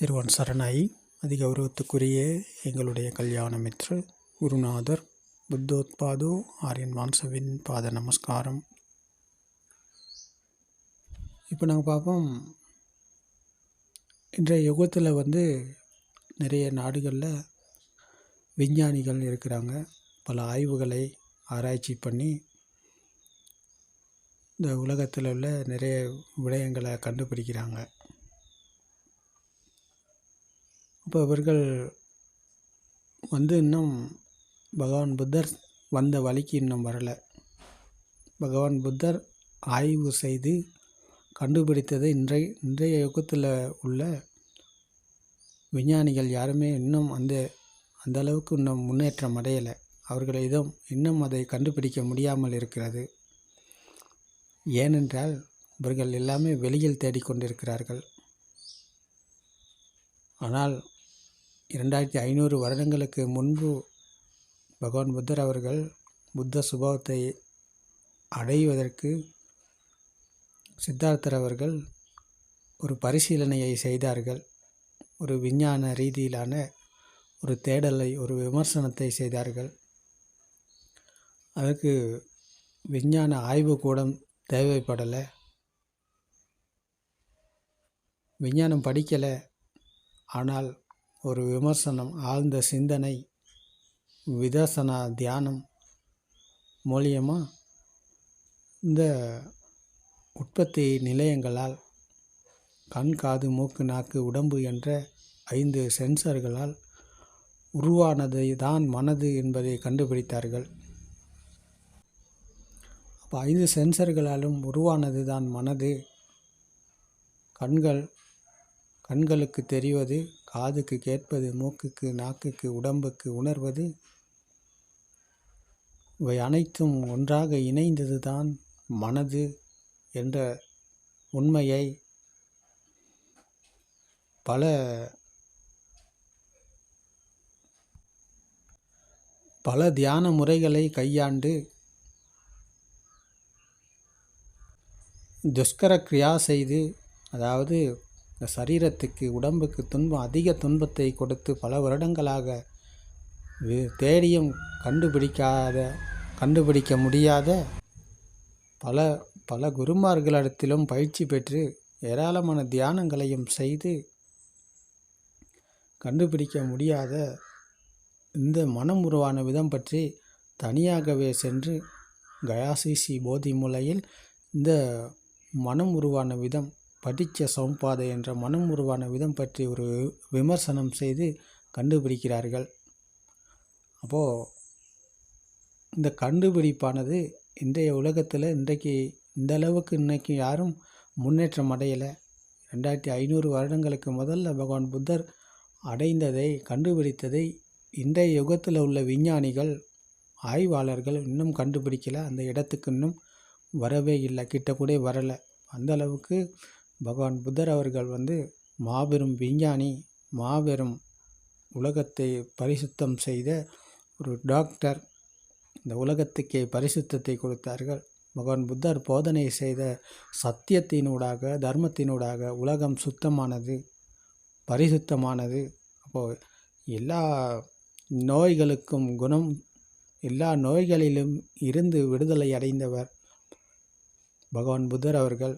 திருவன் சரணாய் அதிகௌரவத்துக்குரிய எங்களுடைய கல்யாண மித்ரு குருநாதர் புத்தோத்பாதோ ஆரியன் வான்சவின் பாத நமஸ்காரம். இப்போ நாங்கள் பார்ப்போம். இன்றைய யுகத்தில் வந்து நிறைய நாடுகளில் விஞ்ஞானிகள் இருக்கிறாங்க. பல ஆய்வுகளை ஆராய்ச்சி பண்ணி இந்த உலகத்தில் உள்ள நிறைய விடயங்களை கண்டுபிடிக்கிறாங்க. அப்போ இவர்கள் வந்து இன்னும் பகவான் புத்தர் வந்த வழிக்கு இன்னும் வரலை. பகவான் புத்தர் ஆய்வு செய்து கண்டுபிடித்தது இன்றைய இன்றைய யுகத்தில் உள்ள விஞ்ஞானிகள் யாருமே இன்னும் அந்த அந்த அளவுக்கு இன்னும் முன்னேற்றம் அடையலை. அவர்கள் இதம் இன்னும் அதை கண்டுபிடிக்க முடியாமல் இருக்கிறது. ஏனென்றால் இவர்கள் எல்லாமே வெளியில் தேடிக்கொண்டிருக்கிறார்கள். ஆனால் இரண்டாயிரத்தி ஐநூறு வருடங்களுக்கு முன்பு பகவான் புத்தர் அவர்கள் புத்த சுபாவத்தை அடைவதற்கு சித்தார்த்தர் அவர்கள் ஒரு பரிசீலனையை செய்தார்கள். ஒரு விஞ்ஞான ரீதியிலான ஒரு தேடலை ஒரு விமர்சனத்தை செய்தார்கள். அதற்கு விஞ்ஞான ஆய்வுக்கூடம் தேவைப்படலை. விஞ்ஞானம் படிக்கலை. ஆனால் ஒரு விமர்சனம் ஆழ்ந்த சிந்தனை விதர்சனா தியானம் மூலியமாக இந்த உற்பத்தி நிலையங்களால் கண் காது மூக்கு நாக்கு உடம்பு என்ற ஐந்து சென்சர்களால் உருவானதை தான் மனது என்பதை கண்டுபிடித்தார்கள். அப்போ ஐந்து சென்சர்களாலும் உருவானது தான் மனது. கண்கள் கண்களுக்கு தெரிவது காதுக்கு கேட்பது மூக்குக்கு நாக்குக்கு உடம்புக்கு உணர்வது இவை அனைத்தும் ஒன்றாக இணைந்ததுதான் மனது என்ற உண்மையை பல பல தியான முறைகளை கையாண்டு துஷ்கர கிரியா செய்து அதாவது இந்த சரீரத்துக்கு உடம்புக்கு துன்பம் அதிக துன்பத்தை கொடுத்து பல வருடங்களாக தேடியும் கண்டுபிடிக்காத கண்டுபிடிக்க முடியாத பல பல குருமார்களிடத்திலும் பயிற்சி பெற்று ஏராளமான தியானங்களையும் செய்து கண்டுபிடிக்க முடியாத இந்த மனம் உருவான விதம் பற்றி தனியாகவே சென்று கயாசிசி போதி முலையில் இந்த மனம் உருவான விதம் படித்த சம்பாதை என்ற மனம் உருவான விதம் பற்றி ஒரு விமர்சனம் செய்து கண்டுபிடிக்கிறார்கள். அப்போது இந்த கண்டுபிடிப்பானது இன்றைய உலகத்தில் இன்றைக்கு இந்த அளவுக்கு இன்றைக்கி யாரும் முன்னேற்றம் அடையலை. ரெண்டாயிரத்தி ஐநூறு வருடங்களுக்கு முதல்ல பகவான் புத்தர் அடைந்ததை கண்டுபிடித்ததை இன்றைய யுகத்தில் உள்ள விஞ்ஞானிகள் ஆய்வாளர்கள் இன்னும் கண்டுபிடிக்கலை. அந்த இடத்துக்கு இன்னும் வரவே இல்லை. கிட்ட கூட வரலை. அந்த அளவுக்கு பகவான் புத்தர் அவர்கள் வந்து மாபெரும் விஞ்ஞானி மாபெரும் உலகத்தை பரிசுத்தம் செய்த ஒரு டாக்டர். இந்த உலகத்துக்கே பரிசுத்தத்தை கொடுத்தார்கள். பகவான் புத்தர் போதனை செய்த சத்தியத்தினூடாக தர்மத்தினூடாக உலகம் சுத்தமானது பரிசுத்தமானது. அப்போது எல்லா நோய்களுக்கும் குணம் எல்லா நோய்களிலும் இருந்து விடுதலை அடைந்தவர் பகவான் புத்தர் அவர்கள்.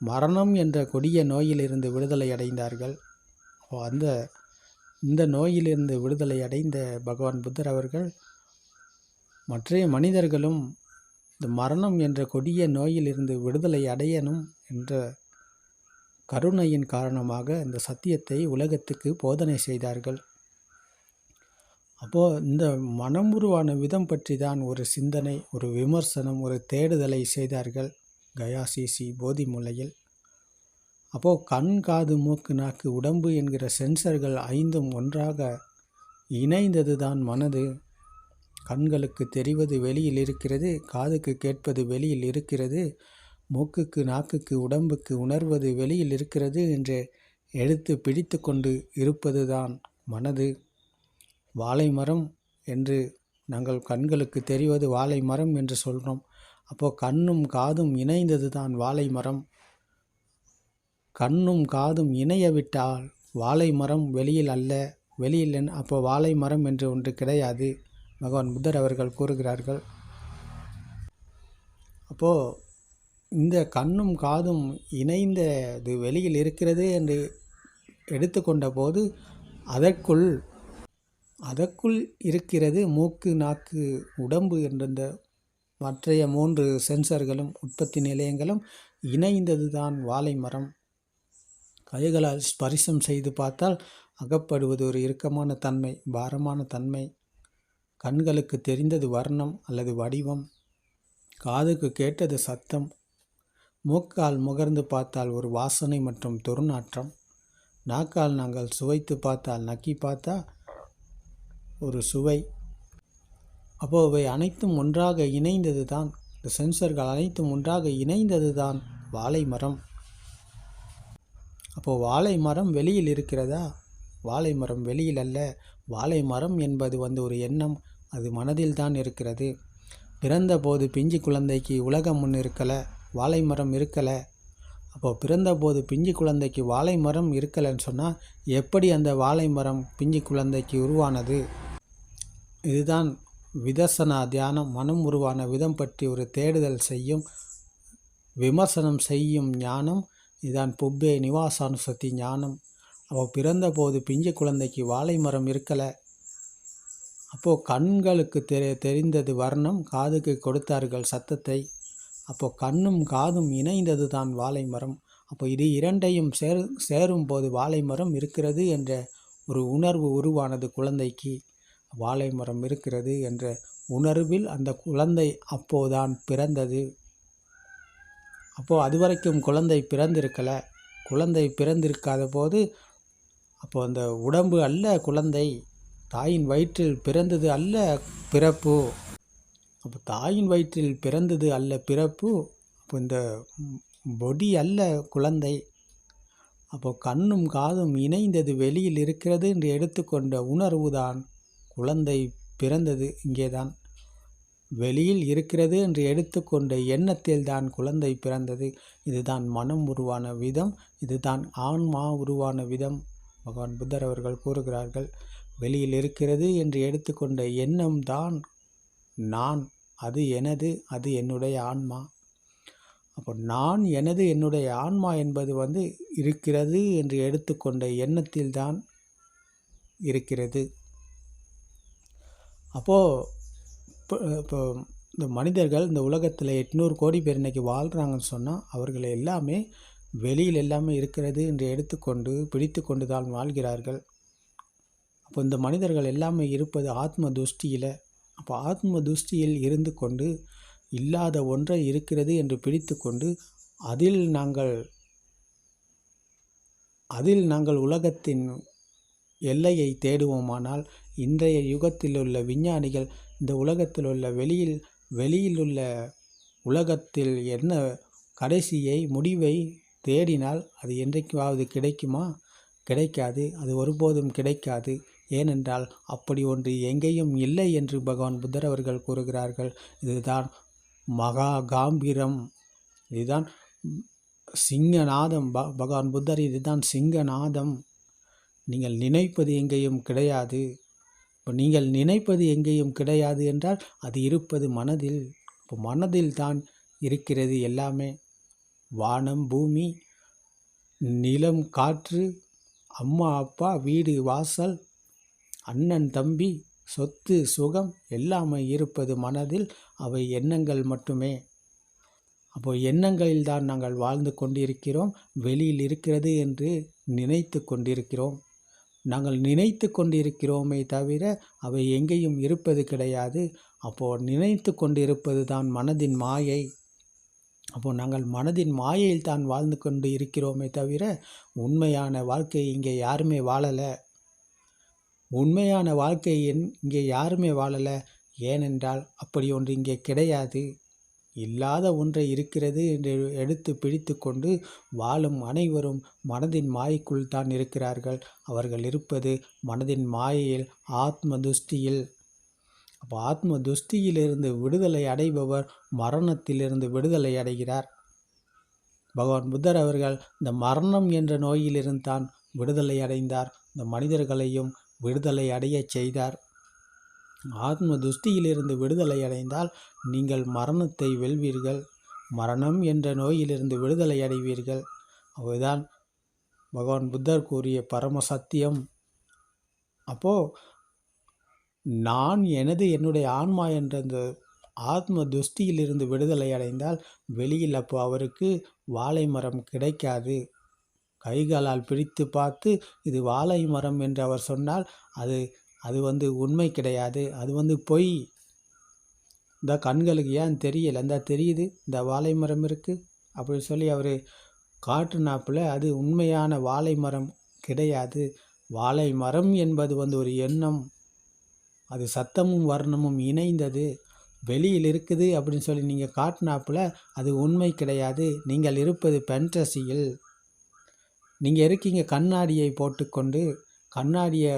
மரணம் என்ற கொடிய நோயிலிருந்து விடுதலை அடைந்தார்கள். அந்த இந்த நோயிலிருந்து விடுதலை அடைந்த பகவான் புத்தர் அவர்கள் மற்றைய மனிதர்களும் இந்த மரணம் என்ற கொடிய நோயிலிருந்து விடுதலை அடையணும் என்ற கருணையின் காரணமாக இந்த சத்தியத்தை உலகத்துக்கு போதனை செய்தார்கள். அப்போது இந்த மனம் உருவான விதம் பற்றி தான் ஒரு சிந்தனை ஒரு விமர்சனம் ஒரு தேடுதலை செய்தார்கள். கயாசிசி போதி முலையில். அப்போது கண் காது மூக்கு நாக்கு உடம்பு என்கிற சென்சர்கள் ஐந்தும் ஒன்றாக இணைந்தது தான் மனது. கண்களுக்கு தெரிவது வெளியில் இருக்கிறது காதுக்கு கேட்பது வெளியில் இருக்கிறது மூக்குக்கு நாக்குக்கு உடம்புக்கு உணர்வது வெளியில் இருக்கிறது என்று எடுத்து பிடித்து கொண்டு இருப்பது தான் மனது. வாழை மரம் என்று நாங்கள் கண்களுக்கு தெரிவது வாழை மரம் என்று சொல்கிறோம் அப்போது கண்ணும் காதும் இணைந்தது தான் வாழை மரம் கண்ணும் காதும் இணைய விட்டால் வாழை மரம் வெளியில் அல்ல வெளியில் அப்போ வாழை மரம் என்று ஒன்று கிடையாது பகவான் புத்தர் அவர்கள் கூறுகிறார்கள். அப்போது இந்த கண்ணும் காதும் இணைந்த இது வெளியில் இருக்கிறது என்று எடுத்துக்கொண்ட போது அதற்குள் அதற்குள் இருக்கிறது மூக்கு நாக்கு உடம்பு என்ற மற்றைய மூன்று சென்சர்களும் உற்பத்தி நிலையங்களும் இணைந்தது தான் வாழை மரம். கைகளால் ஸ்பரிசம் செய்து பார்த்தால் அகப்படுவது ஒரு இறுக்கமான தன்மை பாரமான தன்மை. கண்களுக்கு தெரிந்தது வர்ணம் அல்லது வடிவம். காதுக்கு கேட்டது சத்தம். மூக்கால் முகர்ந்து பார்த்தால் ஒரு வாசனை மற்றும் துர்நாற்றம். நாக்கால் நாங்கள் சுவைத்து பார்த்தால் நக்கி பார்த்தா ஒரு சுவை. அப்போ அவை அனைத்தும் ஒன்றாக இணைந்தது தான் இந்த சென்சர்கள் அனைத்தும் ஒன்றாக இணைந்தது தான் வாழை மரம். அப்போது வாழை மரம் வெளியில் இருக்கிறதா? வாழை மரம் வெளியில் அல்ல. வாழை மரம் என்பது வந்து ஒரு எண்ணம். அது மனதில் தான் இருக்கிறது. பிறந்தபோது பிஞ்சு குழந்தைக்கு உலகம் ஒன்று இருக்கலை வாழை மரம் இருக்கலை. அப்போது பிறந்தபோது பிஞ்சு குழந்தைக்கு வாழை மரம் இருக்கலைன்னு சொன்னால் எப்படி அந்த வாழை மரம் பிஞ்சு குழந்தைக்கு உருவானது? இதுதான் விதர்சனா தியானம் மனம் உருவான விதம் பற்றி ஒரு தேடுதல் செய்யும் விமர்சனம் செய்யும் ஞானம் இதான் புப்பே நிவாசானுசத்தி ஞானம். அவள் பிறந்தபோது பிஞ்சு குழந்தைக்கு வாழை மரம் இருக்கலை. அப்போது கண்களுக்கு தெரி தெரிந்தது வர்ணம் காதுக்கு கொடுத்தார்கள் சத்தத்தை. அப்போது கண்ணும் காதும் இணைந்தது தான் வாழை மரம். அப்போ இது இரண்டையும் சேர் சேரும் போது வாழை மரம் இருக்கிறது என்ற ஒரு உணர்வு உருவானது குழந்தைக்கு. வாழை மரம் இருக்கிறது என்ற உணர்வில் அந்த குழந்தை அப்போதான் பிறந்தது. அப்போது அதுவரைக்கும் குழந்தை பிறந்திருக்கலை. குழந்தை பிறந்திருக்காத போது அப்போது அந்த உடம்பு அல்ல குழந்தை. தாயின் வயிற்றில் பிறந்தது அல்ல பிறப்பு. அப்போ தாயின் வயிற்றில் பிறந்தது அல்ல பிறப்பு. அப்போ இந்த பொடி அல்ல குழந்தை. அப்போ கண்ணும் காதும் இணைந்தது வெளியில் இருக்கிறது என்று எடுத்துக்கொண்ட உணர்வு தான் குழந்தை பிறந்தது இங்கேதான். வெளியில் இருக்கிறது என்று எடுத்துக்கொண்ட எண்ணத்தில் தான் குழந்தை பிறந்தது. இதுதான் மனம் உருவான விதம் இதுதான் ஆன்மா உருவான விதம் பகவான் புத்தர் அவர்கள் கூறுகிறார்கள். வெளியில் இருக்கிறது என்று எடுத்துக்கொண்ட எண்ணம் தான் நான் அது எனது அது என்னுடைய ஆன்மா. அப்போ நான் எனது என்னுடைய ஆன்மா என்பது வந்து இருக்கிறது என்று எடுத்துக்கொண்ட எண்ணத்தில் தான் இருக்கிறது. அப்போது இப்போ இப்போ இந்த மனிதர்கள் இந்த உலகத்தில் எட்நூறு கோடி பேர் இன்றைக்கி வாழ்கிறாங்கன்னு சொன்னால் அவர்கள் எல்லாமே வெளியில் எல்லாமே இருக்கிறது என்று எடுத்துக்கொண்டு பிடித்து கொண்டு தான் வாழ்கிறார்கள். அப்போ இந்த மனிதர்கள் எல்லாமே இருப்பது ஆத்ம துஷ்டியில். அப்போ ஆத்ம துஷ்டியில் இருந்து கொண்டு இல்லாத ஒன்றை இருக்கிறது என்று பிடித்து கொண்டு அதில் நாங்கள் அதில் நாங்கள் உலகத்தின் எல்லையை தேடுவோமானால் இன்றைய யுகத்தில் உள்ள விஞ்ஞானிகள் இந்த உலகத்தில் உள்ள வெளியில் வெளியில் உள்ள உலகத்தில் என்ன கடைசியை முடிவை தேடினால் அது என்றைக்காவது கிடைக்குமா? கிடைக்காது. அது ஒருபோதும் கிடைக்காது. ஏனென்றால் அப்படி ஒன்று எங்கேயும் இல்லை என்று பகவான் புத்தர் அவர்கள் கூறுகிறார்கள். இதுதான் மகா காம்பீரம் இதுதான் சிங்கநாதம். ப பகவான் புத்தர் இதுதான் சிங்கநாதம். நீங்கள் நினைப்பது எங்கேயும் கிடையாது. இப்போ நீங்கள் நினைப்பது எங்கேயும் கிடையாது என்றால் அது இருப்பது மனதில். இப்போ மனதில் தான் இருக்கிறது எல்லாமே. வானம் பூமி நிலம் காற்று அம்மா அப்பா வீடு வாசல் அண்ணன் தம்பி சொத்து சுகம் எல்லாமே இருப்பது மனதில். அவை எண்ணங்கள் மட்டுமே. அப்போ எண்ணங்களில் தான் நாங்கள் வாழ்ந்து கொண்டிருக்கிறோம். வெளியில் இருக்கிறது என்று நினைத்து கொண்டிருக்கிறோம். நாங்கள் நினைத்து கொண்டிருக்கிறோமே தவிர அவை எங்கேயும் இருப்பது கிடையாது. அப்போது நினைத்து கொண்டிருப்பது தான் மனதின் மாயை. அப்போது நாங்கள் மனதின் மாயையில் தான் வாழ்ந்து கொண்டு இருக்கிறோமே தவிர உண்மையான வாழ்க்கை இங்கே யாருமே வாழலை. உண்மையான வாழ்க்கையின் இங்கே யாருமே வாழலை. ஏனென்றால் அப்படி ஒன்று இங்கே கிடையாது. இல்லாத ஒன்றை இருக்கிறது என்று எடுத்து பிடித்து கொண்டு வாழும் அனைவரும் மனதின் மாயைக்குள் தான் இருக்கிறார்கள். அவர்கள் இருப்பது மனதின் மாயையில் ஆத்ம துஷ்டியில் அப்போ ஆத்ம துஷ்டியிலிருந்து விடுதலை அடைபவர் மரணத்திலிருந்து விடுதலை அடைகிறார். பகவான் புத்தர் அவர்கள் இந்த மரணம் என்ற நோயிலிருந்து தான் விடுதலை அடைந்தார். இந்த மனிதர்களையும் விடுதலை அடையச் செய்தார். ஆத்ம துஷ்டியிலிருந்து விடுதலை அடைந்தால் நீங்கள் மரணத்தை வெல்வீர்கள். மரணம் என்ற நோயிலிருந்து விடுதலை அடைவீர்கள். அதுதான் பகவான் புத்தர் கூறிய பரம சத்தியம். அப்போது நான் எனது என்னுடைய ஆன்மா என்ற அந்த ஆத்ம துஷ்டியிலிருந்து விடுதலை அடைந்தால் வெளியில் அப்போ அவருக்கு வாழை மரம் கிடைக்காது. கைகாலால் பிடித்து பார்த்து இது வாழை மரம் என்று அவர் சொன்னால் அது அது வந்து உண்மை கிடையாது. அது வந்து பொய். இந்த கண்களுக்கு ஏன் தெரியலை? இந்த தெரியுது. இந்த வாழை மரம் இருக்குது அப்படின்னு சொல்லி அவர் காட்டுனாப்பில் அது உண்மையான வாழை மரம் கிடையாது. வாழை மரம் என்பது வந்து ஒரு எண்ணம். அது சத்தமும் வர்ணமும் இணைந்தது. வெளியில் இருக்குது அப்படின்னு சொல்லி நீங்கள் காட்டினாப்புல அது உண்மை கிடையாது. நீங்கள் இருப்பது பென்டசியில் நீங்கள் இருக்கீங்க கண்ணாடியை போட்டுக்கொண்டு. கண்ணாடியை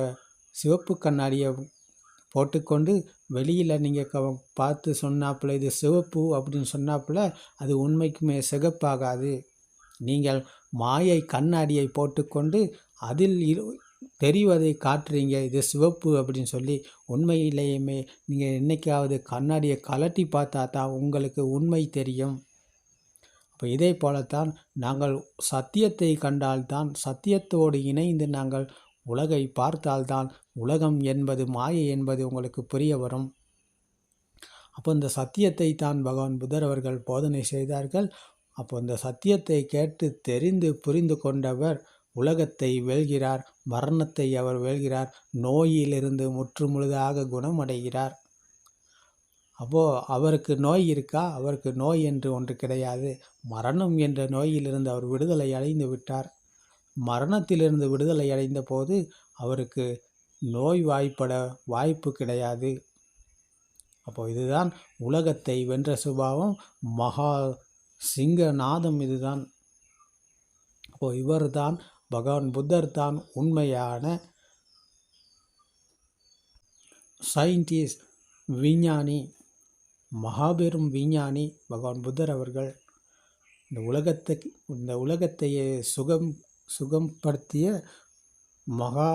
சிவப்பு கண்ணாடியை போட்டுக்கொண்டு வெளியில் நீங்கள் க பார்த்து சொன்னாப்புல இது சிவப்பு அப்படின்னு சொன்னாப்புல அது உண்மைக்குமே சிகப்பாகாது. நீங்கள் மாயை கண்ணாடியை போட்டுக்கொண்டு அதில் தெரிவதை காட்டுறீங்க இது சிவப்பு அப்படின்னு சொல்லி. உண்மையிலேயுமே நீங்கள் என்றைக்காவது கண்ணாடியை கலட்டி பார்த்தா தான் உங்களுக்கு உண்மை தெரியும். அப்போ இதே போலத்தான் நாங்கள் சத்தியத்தை கண்டால்தான் சத்தியத்தோடு இணைந்து நாங்கள் உலகை பார்த்தால்தான் உலகம் என்பது மாயை என்பது உங்களுக்கு புரிய வரும். அப்போ இந்த சத்தியத்தை தான் பகவான் புத்தர் அவர்கள் போதனை செய்தார்கள். அப்போ இந்த சத்தியத்தை கேட்டு தெரிந்து புரிந்து கொண்டவர் உலகத்தை வெல்கிறார் மரணத்தை அவர் வெல்கிறார் நோயிலிருந்து முற்றுமுழுதாக குணமடைகிறார். அப்போது அவருக்கு நோய் இருக்கா? அவருக்கு நோய் என்று ஒன்று கிடையாது. மரணம் என்ற நோயிலிருந்து அவர் விடுதலை அடைந்து விட்டார். மரணத்திலிருந்து விடுதலை அடைந்த போது அவருக்கு நோய் வாய்ப்பட வாய்ப்பு கிடையாது. அப்போ இதுதான் உலகத்தை வென்ற சுபாவம். மகா சிங்கநாதம் இதுதான். அப்போ இவர் தான் பகவான் புத்தர் தான் உண்மையான சயின்டிஸ்ட் விஞ்ஞானி மகாபெரும் விஞ்ஞானி பகவான் புத்தர் அவர்கள். இந்த உலகத்தை இந்த உலகத்தையே சுகம் சுகம்படுத்திய மகா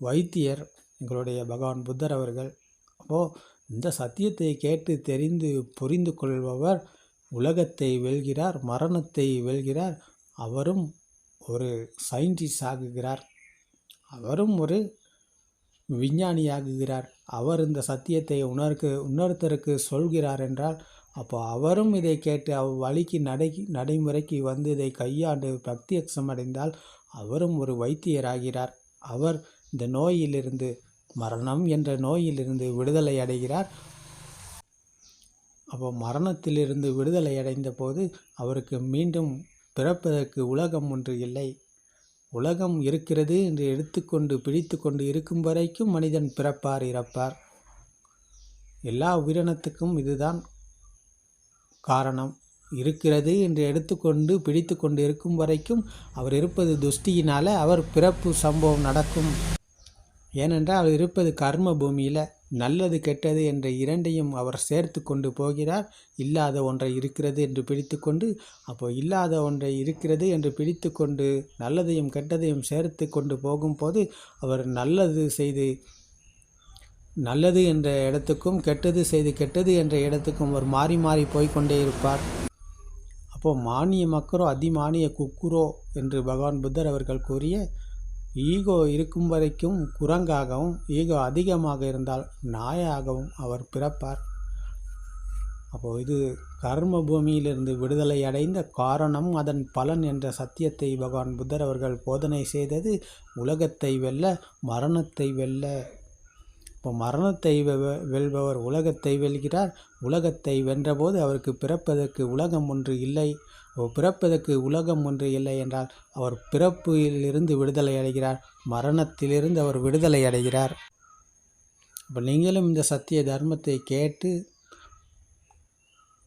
வைத்தியர் எங்களுடைய பகவான் புத்தர் அவர்கள். அப்போது இந்த சத்தியத்தை கேட்டு தெரிந்து புரிந்து கொள்பவர் உலகத்தை வெல்கிறார் மரணத்தை வெல்கிறார். அவரும் ஒரு சயின்டிஸ்ட் ஆகுகிறார். அவரும் ஒரு விஞ்ஞானியாகுகிறார். அவர் இந்த சத்தியத்தை உணர்க்கு உணர்த்தருக்கு சொல்கிறார் என்றால் அப்போ அவரும் இதை கேட்டு அவ் வழிக்கு நடை நடைமுறைக்கு வந்து இதை கையாண்டு பக்தி அடைந்தால் அவரும் ஒரு வைத்தியராகிறார். அவர் இந்த நோயிலிருந்து மரணம் என்ற நோயிலிருந்து விடுதலை அடைகிறார். அப்போ மரணத்திலிருந்து விடுதலை அடைந்த போது அவருக்கு மீண்டும் பிறப்பதற்கு உலகம் ஒன்று இல்லை. உலகம் இருக்கிறது என்று எடுத்துக்கொண்டு பிடித்து கொண்டு இருக்கும் வரைக்கும் மனிதன் பிறப்பார் இறப்பார். எல்லா உயிரினத்துக்கும் இதுதான் காரணம் இருக்கிறது என்று எடுத்துக்கொண்டு பிடித்து கொண்டு இருக்கும் வரைக்கும் அவர் இருப்பது துஷ்டியினால் அவர் பிறப்பு சம்பவம் நடக்கும். ஏனென்றால் அவர் இருப்பது கர்ம பூமியில் நல்லது கெட்டது என்ற இரண்டையும் அவர் சேர்த்து கொண்டு போகிறார். இல்லாத ஒன்றை இருக்கிறது என்று பிடித்துக்கொண்டு அப்போ இல்லாத ஒன்றை இருக்கிறது என்று பிடித்துக்கொண்டு நல்லதையும் கெட்டதையும் சேர்த்து கொண்டு போகும்போது அவர் நல்லது செய்து நல்லது என்ற இடத்துக்கும் கெட்டது செய்து கெட்டது என்ற இடத்துக்கும் ஒரு மாறி மாறி போய்கொண்டே இருப்பார். அப்போது மானிய மக்கரோ அதிமானிய குக்குரோ என்று பகவான் புத்தர் அவர்கள் கூறிய ஈகோ இருக்கும் வரைக்கும் குரங்காகவும் ஈகோ அதிகமாக இருந்தால் நாயாகவும் அவர் பிறப்பார். அப்போது இது கர்ம பூமியிலிருந்து விடுதலை அடைந்த காரணம் அதன் பலன் என்ற சத்தியத்தை பகவான் புத்தர் அவர்கள் போதனை செய்தது உலகத்தை வெல்ல மரணத்தை வெல்ல இப்போ மரணத்தை வெல்பவர் உலகத்தை வெல்கிறார். உலகத்தை வென்றபோது அவருக்கு பிறப்பதற்கு உலகம் ஒன்று இல்லை. பிறப்பதற்கு உலகம் ஒன்று இல்லை என்றால் அவர் பிறப்பிலிருந்து விடுதலை அடைகிறார். மரணத்திலிருந்து அவர் விடுதலை அடைகிறார். அப்போ நீங்களும் இந்த சத்திய தர்மத்தை கேட்டு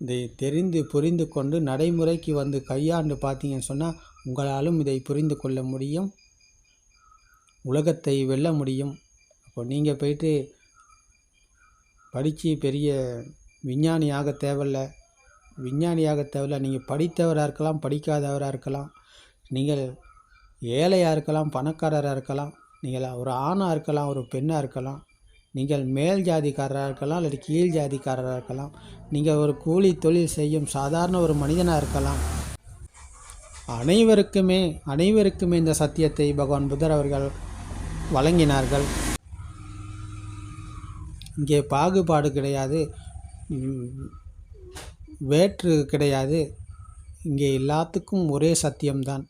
இதை தெரிந்து புரிந்து கொண்டு நடைமுறைக்கு வந்து கையாண்டு பார்த்தீங்கன்னு சொன்னால் உங்களாலும் இதை புரிந்து கொள்ள முடியும். உலகத்தை வெல்ல முடியும். இப்போ நீங்கள் போயிட்டு படித்து பெரிய விஞ்ஞானி ஆக தேவையில்லை. விஞ்ஞானியாக தேவையில்ல. நீங்கள் படித்தவராக இருக்கலாம் படிக்காதவராக இருக்கலாம். நீங்கள் ஏழையாக இருக்கலாம் பணக்காரராக இருக்கலாம். நீங்கள் ஒரு ஆணாக இருக்கலாம் ஒரு பெண்ணாக இருக்கலாம். நீங்கள் மேல் ஜாதிக்காரராக இருக்கலாம் அல்லது கீழ் ஜாதிக்காரராக இருக்கலாம். நீங்கள் ஒரு கூலி தொழில் செய்யும் சாதாரண ஒரு மனிதனாக இருக்கலாம். அனைவருக்குமே அனைவருக்குமே இந்த சத்தியத்தை பகவான் புத்தர் அவர்கள் வழங்கினார்கள். இங்கே பாகுபாடு கிடையாது. வேற்று கிடையாது. இங்கே எல்லாத்துக்கும் ஒரே சத்தியம்தான்.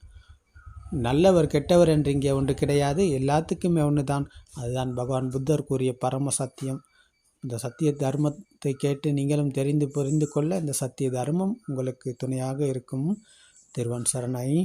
நல்லவர் கெட்டவர் என்று இங்கே ஒன்று கிடையாது. எல்லாத்துக்குமே ஒன்று தான் அதுதான் பகவான் புத்தர் கூறிய பரம சத்தியம். இந்த சத்திய தர்மத்தை கேட்டு நீங்களும் தெரிந்து புரிந்து கொள்ள இந்த சத்திய தர்மம் உங்களுக்கு துணையாக இருக்கும். திருவன் சரணாயி